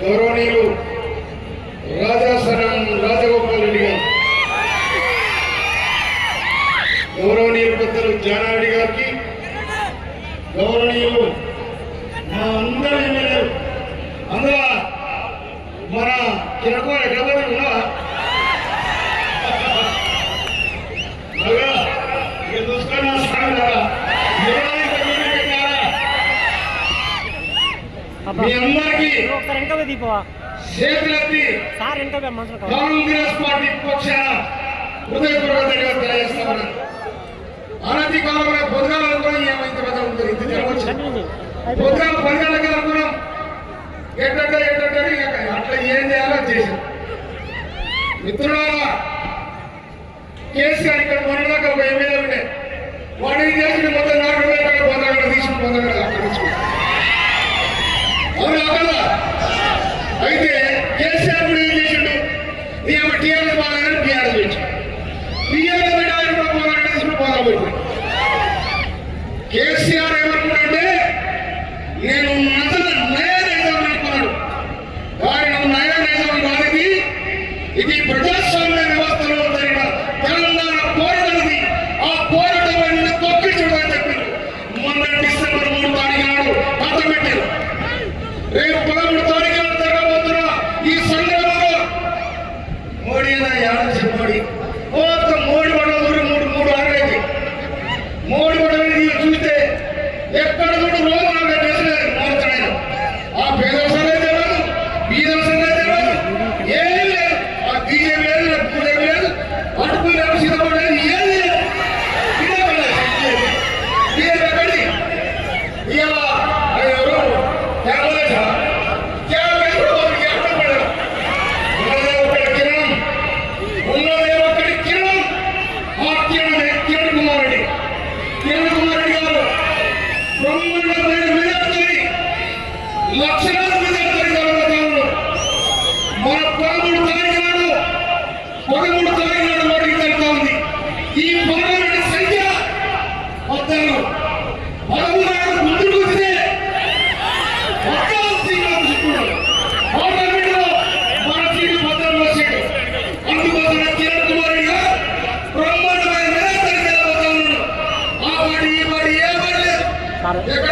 గౌరవనీయులు రాజాసనం రాజగోపాల్ రెడ్డి గారు. గౌరవనీయులు పెద్దలు జానారెడ్డి గారికి గౌరవనీయులు మా అందరి ఎమ్మెల్యేలు అందులో మన కిరకోన ఎక్కడ ఉన్నా. మీ అందరి ఒకసారి వెనక దీపవా? సార్ వెనక కావాలి కాంగ్రెస్ పార్టీ పక్షాన హృదయపూర్వక ధన్యవాదాలు తెలియజేస్తామని. అనతి కాలంలో పొద్దుగాల అనుకున్నాం ఏమైంది పెద్ద ఉంటుంది ఇంత జనం వచ్చింది పొద్దుగాల పది గంటలకి అనుకున్నాం ఎట్టంటే ఎట్టంటే ఇక అట్లా ఏం చేయాలో చేశాం మిత్రులారా కేసీఆర్ ఇక్కడ మొన్నదాకా ఒక ఎమ్మెల్యే ఉండే. వాడిని చేసి మొత్తం కేసీఆర్ కూడా ఏం చేసిండు? నేను టీఆర్ఎస్ బాగానే టీఆర్ఎస్ పెట్టాడు టీఆర్ఎస్ పెట్టాలని కూడా పోరాటం పోదా కేసీఆర్ ఏమనుకున్నాడంటే నేను నచ్చల నయా అనుకున్నాడు. కానీ నయా ఇది ప్రజాస్వామ్య వ్యవస్థలో జరిగిన తెలంగాణ పోరాటది ఆ పోరాటం తొక్కించడం అని మొన్న డిసెంబర్ మూడు తారీఖు నాడు కథ పెట్టారు. రేపు పదమూడు తారీఖు ఎక్కడ కూడా రోజు నాకు చేసలేదు మారుతున్నాయి ఆ పేదల సంగతి తెలియదు బీదల సంగతి తెలియదు ఏమీ లేదు ఆ బీజేపీ లేదు పూజేపీ లేదు అటుకు లేదు సిద్ధపడి లేదు ఏది లేదు ఇదే పడలేదు బీజేపీ ఎక్కడిది ఇలా బ్రహ్మాండమైన పెట్టారు?